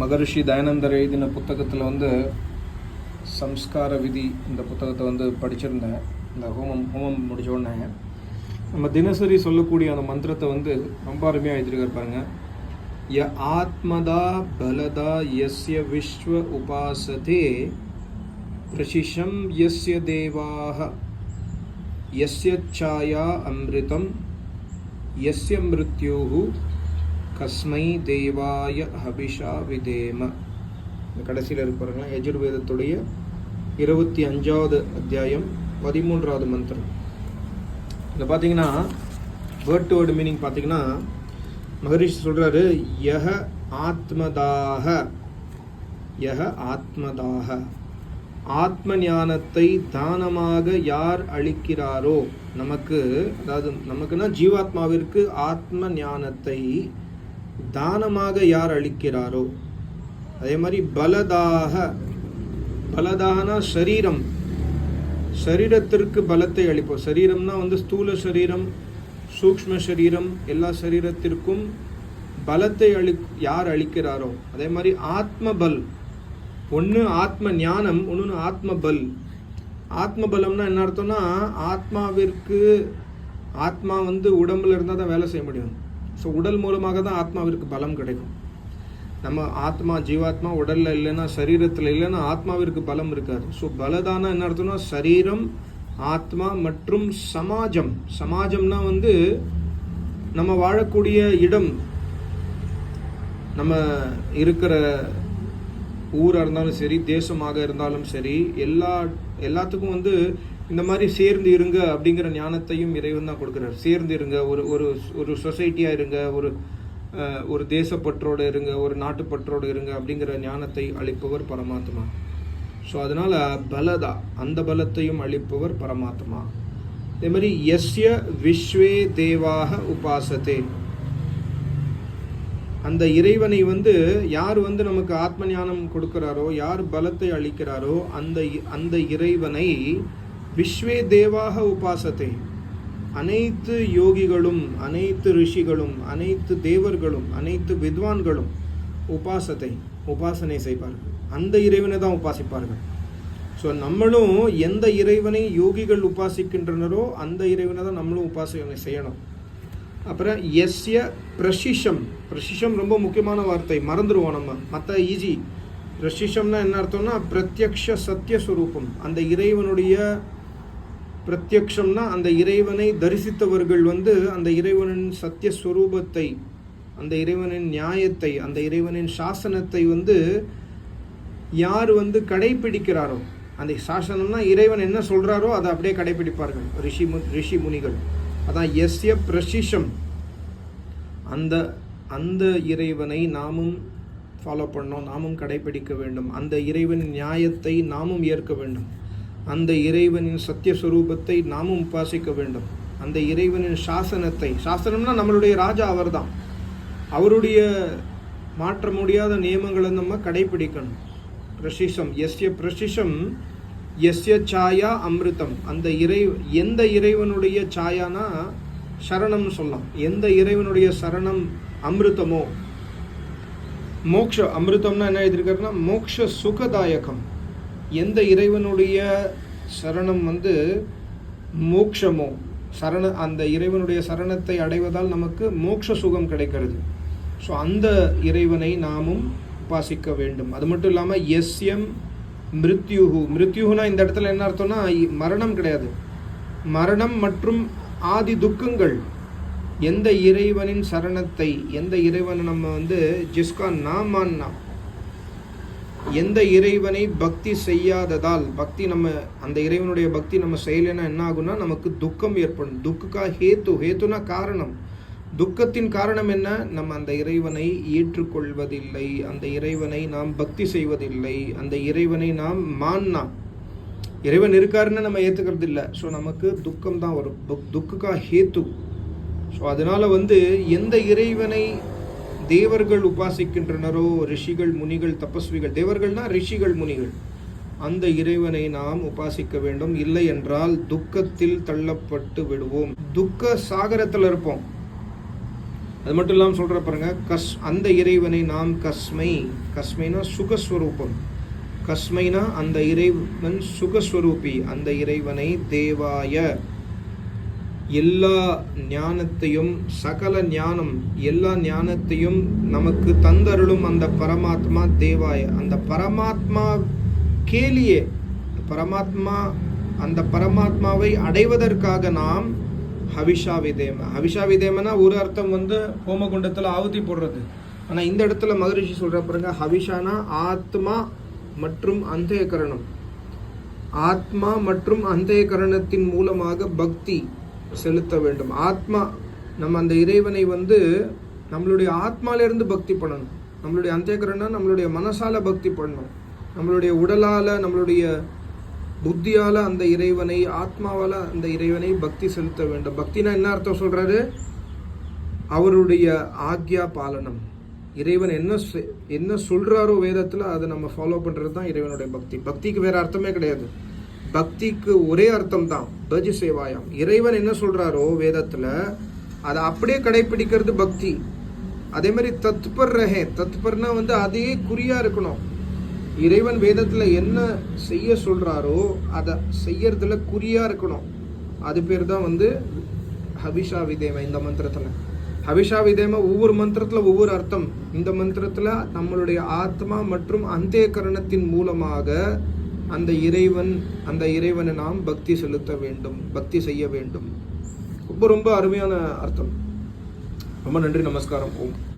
மகரிஷி தயானந்தர் எழுதின புத்தகத்தில் வந்து சம்ஸ்கார விதி இந்த புத்தகத்தை வந்து படிச்சிருந்தேன். இந்த ஹோமம் ஹோமம் முடிச்ச நம்ம தினசரி சொல்லக்கூடிய அந்த மந்திரத்தை வந்து ரொம்ப அருமையாக எழுதியிருக்காரு பாருங்க. ய ஆத்மதா பலதா எஸ்ய விஸ்வ உபாசதே பிரசிஷம் யஸ்ய தேவாக யஸ்ய சாயா அமிர்தம் யஸ்ய மிருத்யோஹு கஸ்மை தேவாய ஹபிஷா விதேம. இந்த கடைசியில் இருப்பாருங்களா யஜுர்வேதத்துடைய இருபத்தி அஞ்சாவது அத்தியாயம் பதிமூன்றாவது மந்திரம். இதில் பார்த்தீங்கன்னா வேர்ட் டு வேர்டு மீனிங் பார்த்தீங்கன்னா மகரிஷி சொல்கிறாரு யஹ ஆத்மதாக யஹ ஆத்மதாக ஆத்ம ஞானத்தை தானமாக யார் அளிக்கிறாரோ? நமக்கு அதாவது நமக்குன்னா ஜீவாத்மாவிற்கு ஆத்ம ஞானத்தை தானமாக யார் அளிக்கிறாரோ? அதே மாதிரி பலதாக பலதாகனா சரீரம் சரீரத்திற்கு பலத்தை அளிப்போம். சரீரம்னா வந்து ஸ்தூல சரீரம் சூக்ஷ்ம சரீரம் எல்லா சரீரத்திற்கும் பலத்தை அளி யார் அளிக்கிறாரோ? அதே மாதிரி ஆத்ம பல் ஒன்று ஆத்ம ஞானம் ஒன்று ஆத்ம பல் ஆத்ம பலம்னா என்ன அர்த்தம்னா ஆத்மாவிற்கு ஆத்மா வந்து உடம்புல இருந்தால் தான் வேலை செய்ய முடியும். ஸோ உடல் மூலமாக தான் ஆத்மாவிற்கு பலம் கிடைக்கும். நம்ம ஆத்மா ஜீவாத்மா உடலில் இல்லைன்னா சரீரத்தில் இல்லைன்னா ஆத்மாவிற்கு பலம் இருக்காது. ஸோ பலதானா என்ன அர்த்தம்னா சரீரம் ஆத்மா மற்றும் சமாஜம். சமாஜம்னா வந்து நம்ம வாழக்கூடிய இடம். நம்ம இருக்கிற ஊராக இருந்தாலும் சரி தேசமாக இருந்தாலும் சரி எல்லா எல்லாத்துக்கும் வந்து இந்த மாதிரி சேர்ந்து இருங்க அப்படிங்கிற ஞானத்தையும் இறைவன் தான் கொடுக்குறாரு. சேர்ந்து இருங்க ஒரு ஒரு ஒரு சொசைட்டியாக இருங்க ஒரு ஒரு தேசப்பற்றோடு இருங்க ஒரு நாட்டுப்பற்றோடு இருங்க அப்படிங்கிற ஞானத்தை அளிப்பவர் பரமாத்மா. ஸோ அதனால் பலதா அந்த பலத்தையும் அளிப்பவர் பரமாத்மா. அதே மாதிரி எஸ்ய விஸ்வே தேவாக உபாசத்தே அந்த இறைவனை வந்து யார் வந்து நமக்கு ஆத்ம ஞானம் கொடுக்கிறாரோ யார் பலத்தை அளிக்கிறாரோ அந்த இ- அந்த இறைவனை விஸ்வே தேவாக உபாசத்தை அனைத்து யோகிகளும் அனைத்து ரிஷிகளும் அனைத்து தேவர்களும் அனைத்து வித்வான்களும் உபாசத்தை உபாசனை செய்வார்கள். அந்த இறைவனை தான் உபாசிப்பார்கள். ஸோ நம்மளும் எந்த இறைவனை யோகிகள் உபாசிக்கின்றனரோ அந்த இறைவனை தான் நம்மளும் உபாசனை செய்யணும். அப்புறம் எஸ்ய பிரசிஷம். பிரசிஷம் ரொம்ப முக்கியமான வார்த்தை. மறந்துடுவோம் நம்ம. மற்ற ஈஸி. பிரசிஷம்னா என்ன அர்த்தம்னா பிரத்யக்ஷ சத்தியஸ்வரூபம் அந்த இறைவனுடைய பிரத்யக்ஷம்னா அந்த இறைவனை தரிசித்தவர்கள் வந்து அந்த இறைவனின் சத்தியஸ்வரூபத்தை அந்த இறைவனின் நியாயத்தை அந்த இறைவனின் சாசனத்தை வந்து யார் வந்து கடைபிடிக்கிறாரோ அந்த சாசனம்னா இறைவன் என்ன சொல்கிறாரோ அதை அப்படியே கடைபிடிப்பார்கள் ரிஷி மு ரிஷி முனிகள். அதான் எஸ்ய பிரசிஷம். அந்த அந்த இறைவனை நாமும் ஃபாலோ பண்ணோம் நாமும் கடைபிடிக்க வேண்டும். அந்த இறைவனின் நியாயத்தை நாமும் ஏற்க வேண்டும். அந்த இறைவனின் சத்தியஸ்வரூபத்தை நாமும் உபாசிக்க வேண்டும். அந்த இறைவனின் சாசனத்தை சாசனம்னா நம்மளுடைய ராஜா அவர்தான். அவருடைய மாற்ற முடியாத நியமங்களை நம்ம கடைபிடிக்கணும் பிரசிஷம் எஸ்ய பிரசிஷம் எஸ்ய சாயா அமிர்தம். அந்த இறை எந்த இறைவனுடைய சாயானா சரணம்னு சொல்லலாம். எந்த இறைவனுடைய சரணம் அமிர்தமோ? மோக்ஷ அமிர்தம்னா என்ன எழுதியிருக்காருன்னா மோக்ஷ சுகதாயகம். எந்த இறைவனுடைய சரணம் வந்து மோக்ஷமோ? சரண அந்த இறைவனுடைய சரணத்தை அடைவதால் நமக்கு மோக்ஷ சுகம் கிடைக்கிறது. ஸோ அந்த இறைவனை நாமும் உபாசிக்க வேண்டும். அது மட்டும் இல்லாமல் எஸ்எம் மிருத்யுஹு. மிருத்யுகுனா இந்த இடத்துல என்ன அர்த்தம்னா மரணம் கிடையாது. மரணம் மற்றும் ஆதி துக்கங்கள். எந்த இறைவனின் சரணத்தை எந்த இறைவனை நம்ம வந்து ஜிஸ்கா நாமான்னா எந்த இறைவனை பக்தி செய்யாததால் பக்தி நம்ம அந்த இறைவனுடைய பக்தி நம்ம செய்யலைன்னா என்ன ஆகும்னா நமக்கு துக்கம் ஏற்படும். துக்கா ஹேத்து ஹேத்துனா காரணம். துக்கத்தின் காரணம் என்ன? நம்ம அந்த இறைவனை ஏற்றுக்கொள்வதில்லை. அந்த இறைவனை நாம் பக்தி செய்வதில்லை. அந்த இறைவனை நாம் மான்னா. இறைவன் இருக்காருன்னு நம்ம ஏற்றுக்கிறது இல்லை ஸோ நமக்கு துக்கம் தான் வரும் துக்குக்கா ஹேத்து. ஸோ அதனால வந்து எந்த இறைவனை தேவர்கள் உபாசிக்கின்றனரோ ரிஷிகள் முனிகள் தபஸ்விகள் தேவர்கள்னா ரிஷிகள் முனிகள். அந்த இறைவனை நாம் உபாசிக்க வேண்டும். இல்லை என்றால் துக்கத்தில் தள்ளப்பட்டு விடுவோம். துக்க சாகரத்தில் இருப்போம். அது மட்டும் இல்லாமல் சொல்கிற பாருங்க கஸ் அந்த இறைவனை நாம் கஸ்மை கஸ்மைனா சுகஸ்வரூபம். கஸ்மைனா அந்த இறைவன் சுகஸ்வரூபி அந்த இறைவனை தேவாய. எல்லா ஞானத்தையும் சகல ஞானம் எல்லா ஞானத்தையும் நமக்கு தந்தருளும் அந்த பரமாத்மா தேவாய. அந்த பரமாத்மா கேலியே பரமாத்மா அந்த பரமாத்மாவை அடைவதற்காக நாம் ஹவிஷா விதேம. ஹவிஷா விதேமனா ஒரு அர்த்தம் வந்து ஹோமகுண்டத்தில் ஆவுதி போடுறது. ஆனால் இந்த இடத்துல மகரிஷி சொல்கிற பாருங்க ஹவிஷானா ஆத்மா மற்றும் அந்தயகரணம் ஆத்மா மற்றும் அந்தயகரணத்தின் மூலமாக பக்தி செலுத்த வேண்டும். ஆத்மா நம்ம அந்த இறைவனை வந்து நம்மளுடைய ஆத்மாலேருந்து பக்தி பண்ணணும். நம்மளுடைய அந்தயகரணம் நம்மளுடைய மனசால பக்தி பண்ணணும். நம்மளுடைய உடலால் நம்மளுடைய புத்தியால் அந்த இறைவனை ஆத்மாவால் அந்த இறைவனை பக்தி செலுத்த வேண்டும். பக்தினா என்ன அர்த்தம் சொல்கிறாரு அவருடைய ஆக்யா பாலனம். இறைவன் என்ன செ- என்ன சொல்கிறாரோ வேதத்தில் அதை நம்ம ஃபாலோ பண்ணுறது தான் இறைவனுடைய பக்தி. பக்திக்கு வேற அர்த்தமே கிடையாது. பக்திக்கு ஒரே அர்த்தம் தான் பஜ் சேவாயம். இறைவன் என்ன சொல்கிறாரோ வேதத்தில் அதை அப்படியே கடைபிடிக்கிறது பக்தி. அதே மாதிரி தத்பர் ரஹே. தத்பர்னா வந்து அதே குறியாக இருக்கணும். இறைவன் வேதத்தில் என்ன செய்ய சொல்கிறாரோ அதை செய்யறதுல குறியாக இருக்கணும். அது பேர் தான் வந்து ஹபிஷா விதேம இந்த மந்திரத்தில். ஹபிஷா விதேம ஒவ்வொரு மந்திரத்தில் ஒவ்வொரு அர்த்தம். இந்த மந்திரத்தில் நம்மளுடைய ஆத்மா மற்றும் அந்தேகரணத்தின் மூலமாக அந்த இறைவன் அந்த இறைவனை நாம் பக்தி செலுத்த வேண்டும் பக்தி செய்ய வேண்டும். ரொம்ப ரொம்ப அருமையான அர்த்தம். ரொம்ப நன்றி நமஸ்காரம். ஓம்.